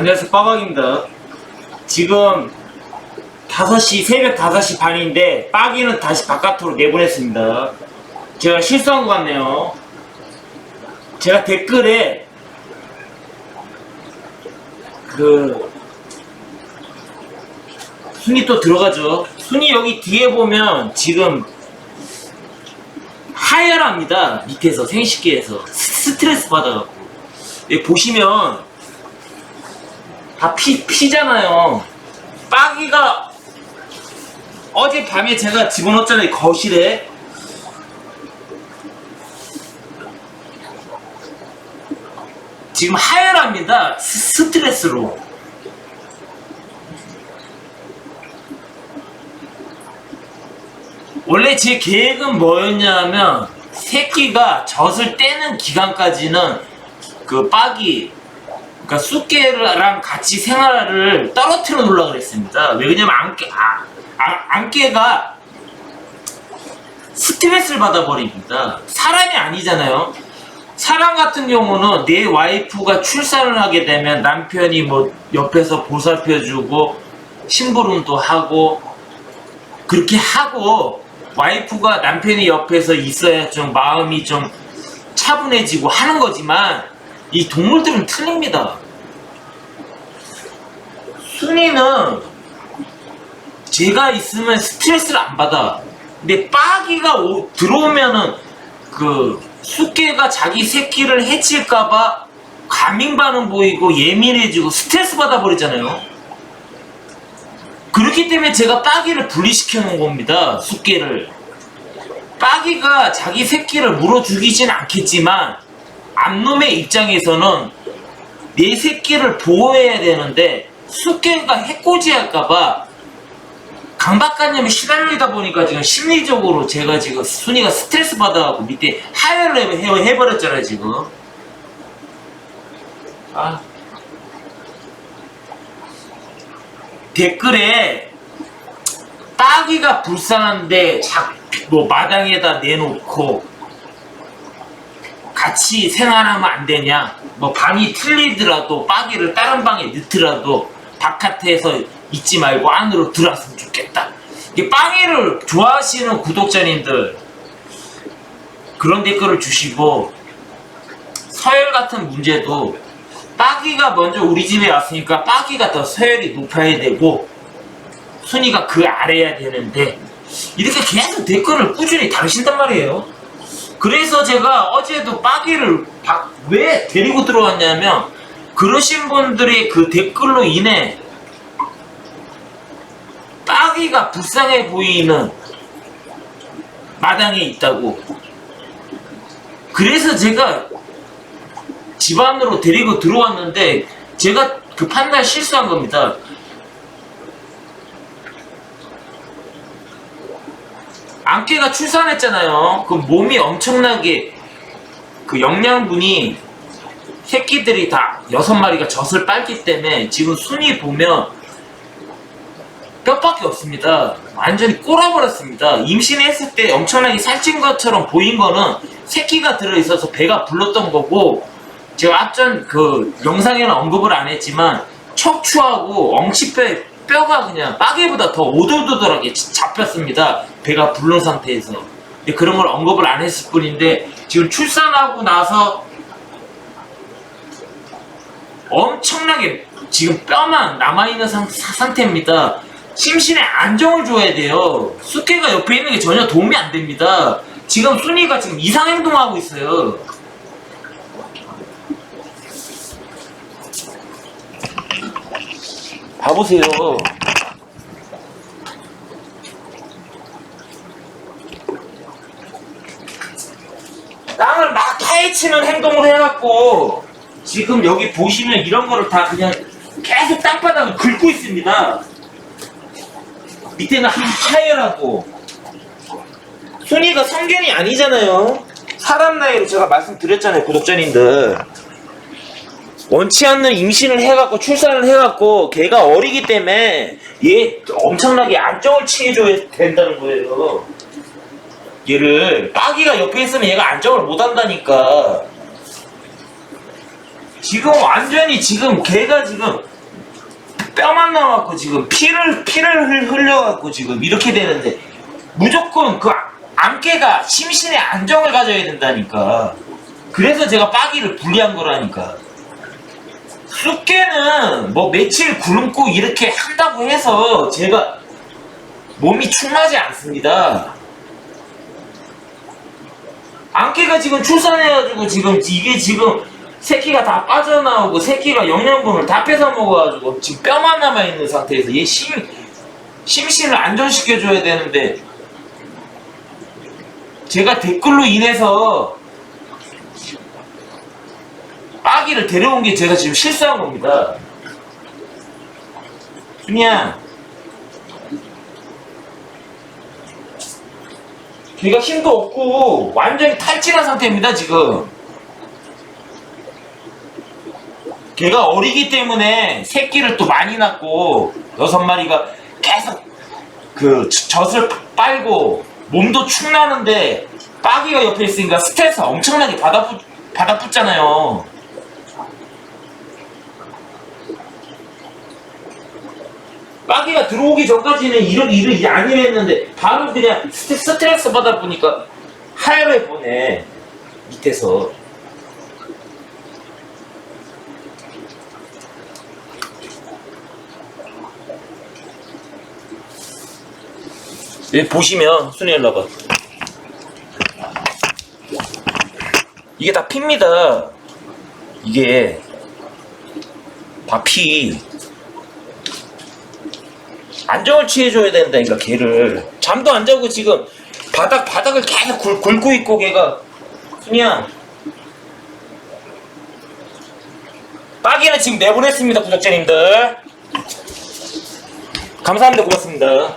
안녕하세요. 빠박입니다. 지금 5시 새벽 5시 반인데 빠기는 다시 바깥으로 내보냈습니다. 제가 실수한 것 같네요. 제가 댓글에 그 순위 또 들어가죠. 순위 여기 뒤에 보면 지금 하열합니다. 밑에서 생식기에서. 스- 스트레스 받아갖고. 보시면 다 피, 피잖아요. 빠기가 어제 밤에 제가 집어넣었잖아요, 거실에. 지금 하열합니다. 스- 스트레스로. 원래 제 계획은 뭐였냐면 새끼가 젖을 떼는 기간까지는 그 빠기 그러니까 쑥개랑 같이 생활을 떨어뜨려 놓으려고 그랬습니다. 왜 그러냐면 안개, 아, 아, 안개가 스트레스를 받아버립니다. 사람이 아니잖아요. 사람 같은 경우는 내 와이프가 출산을 하게 되면 남편이 뭐 옆에서 보살펴주고 심부름도 하고 그렇게 하고 와이프가 남편이 옆에서 있어야 좀 마음이 좀 차분해지고 하는 거지만 이 동물들은 틀립니다. 순이는 제가 있으면 스트레스를 안 받아. 근데 빠기가 오- 들어오면은 그 숫개가 자기 새끼를 해칠까봐 가민 반응 보이고 예민해지고 스트레스 받아버리잖아요. 그렇기 때문에 제가 빠기를 분리시켜 놓은 겁니다. 숫개를. 빠기가 자기 새끼를 물어 죽이진 않겠지만 암놈의 입장에서는 내 새끼를 보호해야 되는데 숫개가 해코지 할까봐 강박관념에 시달리다 보니까 지금 심리적으로 제가 지금 순이가 스트레스 받아갖고 밑에 해, 해버렸잖아요 지금. 아. 댓글에 따기가 불쌍한데 자, 뭐 마당에다 내놓고 같이 생활하면 안 되냐? 뭐 방이 틀리더라도 빠기를 다른 방에 넣더라도 바깥에서 있지 말고 안으로 들어왔으면 좋겠다. 이게 빠기를 좋아하시는 구독자님들 그런 댓글을 주시고 서열 같은 문제도 빠기가 먼저 우리 집에 왔으니까 빠기가 더 서열이 높아야 되고 순위가 그 아래야 되는데 이렇게 계속 댓글을 꾸준히 다루신단 말이에요. 그래서 제가 어제도 빠기를 바- 왜 데리고 들어왔냐면 그러신 분들의 그 댓글로 인해 빠기가 불쌍해 보이는 마당에 있다고. 그래서 제가 집 안으로 데리고 들어왔는데 제가 그 판단 실수한 겁니다 안개가 출산했잖아요. 그 몸이 엄청나게 그 영양분이 새끼들이 다 여섯 마리가 젖을 빨기 때문에 지금 순위 보면 뼈밖에 없습니다. 완전히 꼬라버렸습니다. 임신했을 때 엄청나게 살찐 것처럼 보인 거는 새끼가 들어있어서 배가 불렀던 거고 제가 앞전 그 영상에는 언급을 안 했지만 척추하고 엉치뼈에 뼈가 그냥 빠개보다 더 오돌도돌하게 지- 잡혔습니다. 배가 불른 상태에서. 그런 걸 언급을 안 했을 뿐인데 지금 출산하고 나서 엄청나게 지금 뼈만 남아있는 상, 사- 상태입니다. 심신의 안정을 줘야 돼요. 숫개가 옆에 있는 게 전혀 도움이 안 됩니다. 지금 순이가 지금 이상 행동하고 있어요. 봐보세요. 땅을 막 파헤치는 행동을 해갖고 지금 여기 보시면 이런 거를 다 그냥 계속 땅바닥을 긁고 있습니다. 밑에는 한 하열하고 순이가 성견이 아니잖아요. 사람 나이로 제가 말씀드렸잖아요, 구독자님들. 원치 않는 임신을 해갖고 출산을 해갖고 걔가 어리기 때문에 얘 엄청나게 안정을 취해줘야 된다는 거예요. 얘를 빠기가 옆에 있으면 얘가 안정을 못 한다니까. 지금 완전히 지금 걔가 지금 뼈만 나왔고 지금 피를 피를 흘- 흘려갖고 지금 이렇게 되는데 무조건 그 안개가 심신의 안정을 가져야 된다니까. 그래서 제가 빠기를 분리한 거라니까. 쑥개는 뭐 며칠 굶고 이렇게 한다고 해서 제가 몸이 충나지 않습니다. 안개가 지금 출산해가지고 지금 이게 지금 새끼가 다 빠져나오고 새끼가 영양분을 다 뺏어 먹어가지고 지금 뼈만 남아 있는 상태에서 얘 심, 심신을 안정시켜줘야 되는데 제가 댓글로 인해서 빠기를 데려온 게 제가 지금 실수한 겁니다. 그냥 걔가 힘도 없고 완전히 탈진한 상태입니다 지금. 걔가 어리기 때문에 새끼를 또 많이 낳고 여섯 마리가 계속 그 젖을 빨고 몸도 축나는데 빠기가 옆에 있으니까 스트레스 엄청나게 받아 받아 붙잖아요. 빠기가 들어오기 전까지는 이런 안 이랬는데 바로 그냥 스트- 스트레스 받아 보니까 하얗게 보네. 밑에서. 여기 보시면 순이 일로 와봐. 이게 다 피입니다. 이게 다피 안정을 취해줘야 된다니까 걔를. 잠도 안 자고 지금 바닥 바닥을 계속 굴, 굴고 있고 걔가. 순이야. 빠기는 지금 내보냈습니다 구독자님들. 감사합니다 고맙습니다